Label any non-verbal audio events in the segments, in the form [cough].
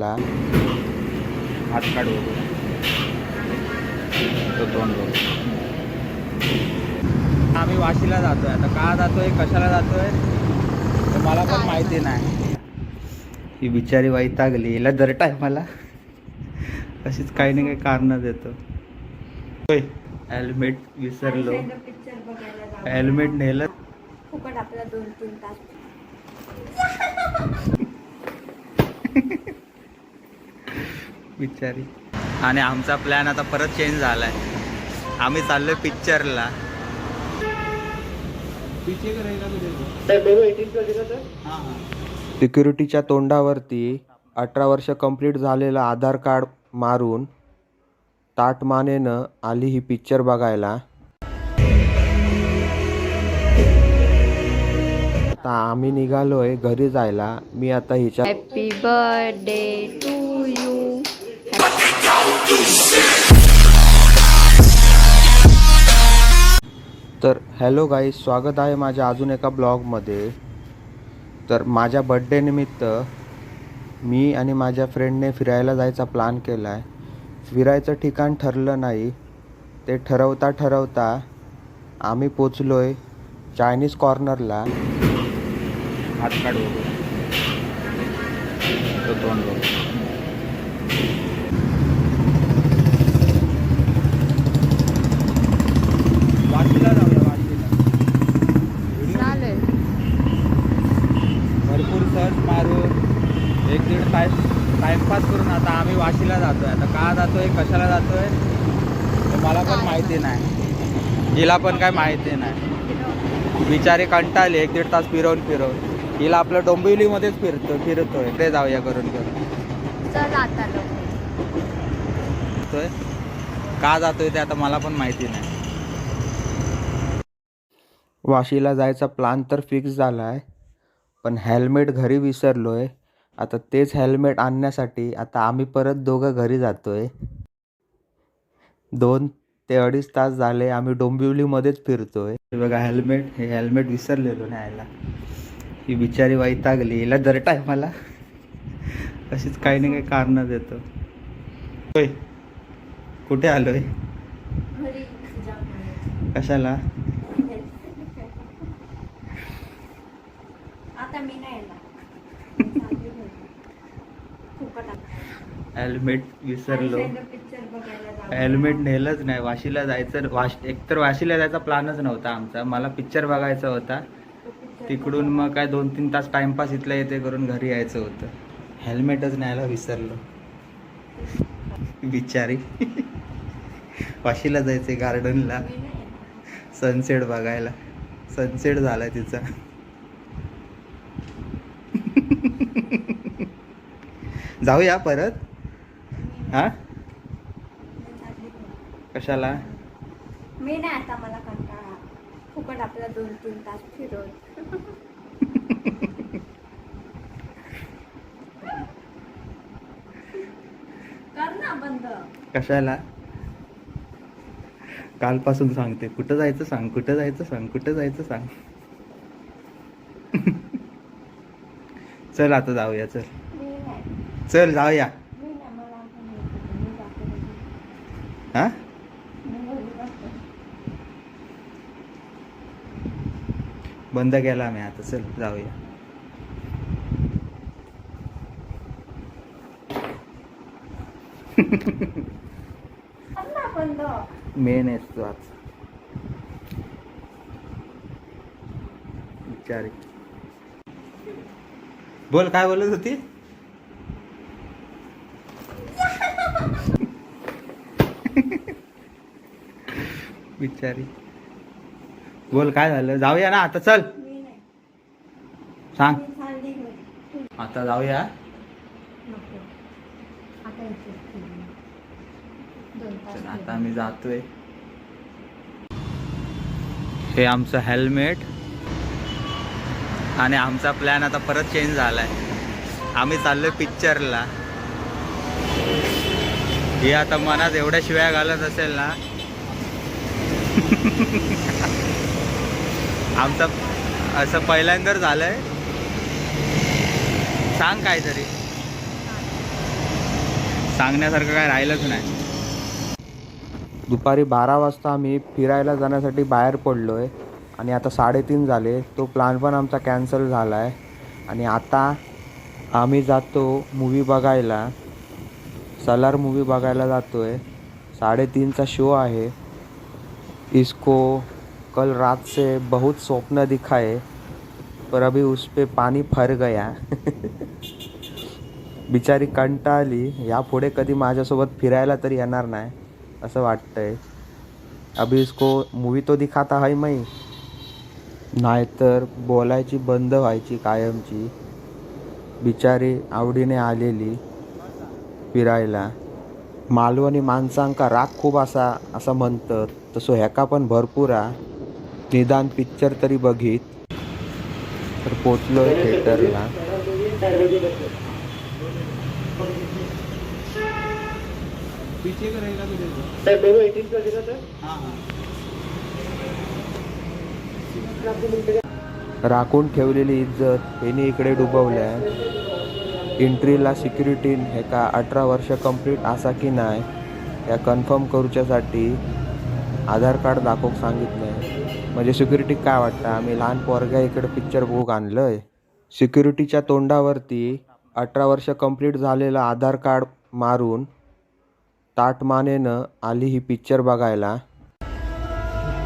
कॉर्नरला हात काढ तो तोंड आम्ही वाशीला जातोय. आता का जातोय? कशाला जातोय? ते मला पण माहिती नाही. ही बिचारी वैतागली हिला दरट आहे मला. अशीच काही ना काही कारण देतो. होय. हेल्मेट विसरलो. हेल्मेट नेलं. फुकट आपला दोन तीन तास. बिचारी. आणि आमचा प्लॅन आता परत चेंज झालाय. आम्ही चाललोय पिक्चरला सिक्युरिटीच्या तोंडावरती अठरा वर्ष कंप्लीट झालेलं आधार कार्ड मारून ताटमानेनं आली ही पिक्चर बघायला. आता आम्ही निघालोय घरी जायला. मी आता हिच्या हॅपी बर्थडे टू तर हॅलो गाई स्वागत आहे माझ्या अजून एका ब्लॉगमध्ये तर माझ्या बड्डे निमित्त मी आणि माझ्या फ्रेंडने फिरायला जायचा प्लॅन केला आहे फिरायचं ठिकाण ठरलं नाही. ते ठरवता ठरवता आम्ही पोचलो आहे चायनीज कॉर्नरला हात काढू तोंड बघू वाशीला जाऊया वाशीला चालेल भरपूर सर्च मारून टाइमपास करून आता आम्ही वाशीला जातोय. आता का जातोय कशाला जातोय ते मला पण माहिती नाही. हिला पण काय माहिती नाही. बिचारी कंटाळली एक दीड तास फिरवून फिरवून. हिला आपलं डोंबिवलीमध्येच फिरतो फिरतोय. ते जाऊया करून करून का जातोय ते आता मला पण माहिती नाही. वाशीला जायचा प्लान तर फिक्स झाला आहे पण हेल्मेट घरी विसरलो आहे आता तेच हेल्मेट आणण्यासाठी आता आम्ही परत दोघं घरी जातो आहे दोन ते अडीच तास झाले आम्ही डोंबिवलीमध्येच फिरतो आहे बघा हेल्मेट हे हेल्मेट विसरलेलो न्यायला ही बिचारी वैतागली. हिला दरट आहे मला. अशीच काही ना काही कारणं देतो. होय. कुठे तुझ्या मागे. कशाला? आता मी नाही येणार चालली घरी. फुकट आपला हेल्मेट विसरलो. हेल्मेट नेलंच नाही. वाशीला जायचं वाश एकतर वाशीला जायचा प्लॅनच नव्हता आमचा. मला पिक्चर बघायचा होता. तिकडून मग काय दोन तीन तास टाइमपास इथल्या येते करून घरी यायचं होतं. हेल्मेटच न्यायला विसरलो. बिचारी. वाशीला जायचे गार्डनला. सनसेट बघायला. सनसेट झालाय तिचा. जाऊया परत. हा. कशाला? मी नाही आता मला कंटाळा. फुकट आपला दोन तीन तास फिरवत कर ना बंद. कशाला? कालपासून सांगते. कुठं जायचं सांग कुठं जायचं सांग कुठं जायचं सांग. चल आता जाऊया चल. चल जाऊया. हां? बंद केला मी आता. चल जाऊया. मेन आहे तू आज. विचारी. बोल काय बोलत होती? बिचारी. बोल काय झालं? जाऊया ना आता चल. मी सांग. मी आता जाऊया. आता चल, आम्ही जातोय. हे आमचं हेल्मेट आणि आमचा प्लॅन आता परत चेंज झालाय. आम्ही चाललोय पिक्चरला हे आता मनात एवढ्या शिव्या घालत असेल ना आमचं असं पहिल्यांदा झालंय. सांग काहीतरी. सांगण्यासारखं काय राहिलंच नाही. दुपारी बारा वाजता आम्ही फिरायला जाण्यासाठी बाहेर पडलो आहे आणि आता साडेतीन झाले. तो प्लॅन पण आमचा कॅन्सल झाला आहे आणि आता आम्ही जातो मूवी बघायला. सलार मूवी बघायला जातो आहे साडेतीनचा शो आहे. इसको कल रात से बहुत स्वप्न दिखाए पर अभी उस पर पानी फर गया। [laughs] बिचारी कंटाळली यापुढे कधी माझ्यासोबत फिरायला तरी येणार नाही असं वाटतंय. अभी इसको मूवी तो दिखाता है मैं नाहीतर बोलायची बंद व्हायची कायमची. बिचारी आवडीने आलेली फिरायला. मालवणी माणसांका राग खूप असा असं म्हणतात. तसं ह्याका पण भरपूर आहे निदान पिक्चर तरी बघित. तर पोचलो थिएटरला राखून ठेवलेली इज्जत. यांनी इकडे डुबवल्या. एंट्रीला सिक्युरिटी हे का अठरा वर्ष कंप्लीट असा की नाही या कन्फर्म करूच्यासाठी आधार कार्ड दाखवूक सांगितलंय म्हणजे सिक्युरिटी काय वाटतं? आम्ही लहान पोरग्या इकडे पिक्चर बघूक आणलंय. सिक्युरिटीच्या तोंडावरती अठरा वर्ष कंप्लीट झालेलं आधार कार्ड मारून ताटमानेनं आली ही पिक्चर बघायला.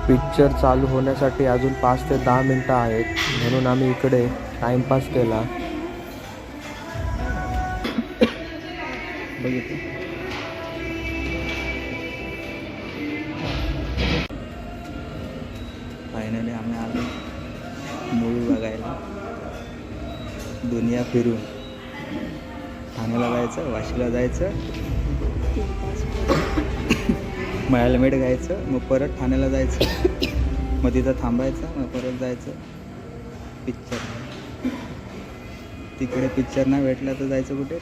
पिक्चर चालू होण्यासाठी अजून पाच ते दहा मिनटं आहेत. म्हणून आम्ही इकडे टाइमपास केला. बघितलं. फायनली आम्ही आलो. मूवी बघायला. दुनिया फिरून. ठाण्याला जायचं वाशीला जायचं. मयालमेड घ्यायचं मग परत ठाण्याला जायचं. मग तिथं थांबायचं मग परत जायचं. पिक्चर तिकडे पिक्चर नाही भेटला तर जायचं कुठे?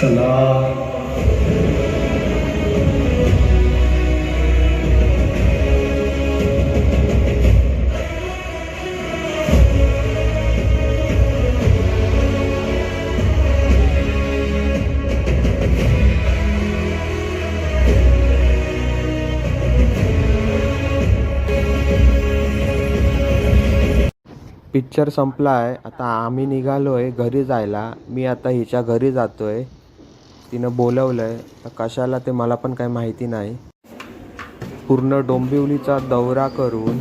टिटवाळ्याला पिक्चर संपला आहे आता आम्ही निघालो आहे घरी जायला. मी आता हिच्या घरी जातो आहे तिनं बोलवलं आहे तर कशाला ते मला पण काही माहिती नाही. पूर्ण डोंबिवलीचा दौरा करून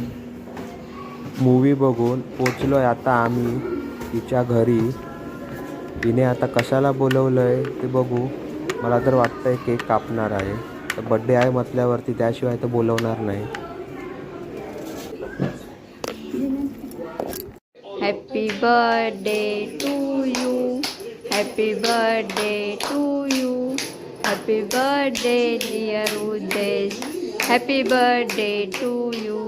मूवी बघून पोचलो आहे आता आम्ही तिच्या घरी. तिने आता कशाला बोलवलं आहे ते बघू. मला तर वाटतं आहे केक कापणार आहे. तर बड्डे आहे म्हटल्यावरती त्याशिवाय तर बोलवणार नाही. Happy birthday to you happy birthday to happy birthday dear उद्देश हॅपी बर्थडे टू यू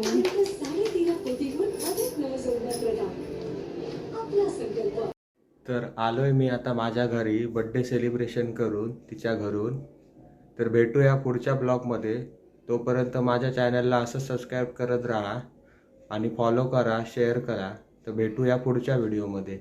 तर आलो आहे मी आता माझ्या घरी बड्डे सेलिब्रेशन करून तिच्या घरून. तर भेटूया पुढच्या ब्लॉगमध्ये तोपर्यंत माझ्या चॅनलला असं सबस्क्राईब करत राहा आणि फॉलो करा शेअर करा. तर भेटूया पुढच्या व्हिडिओमध्ये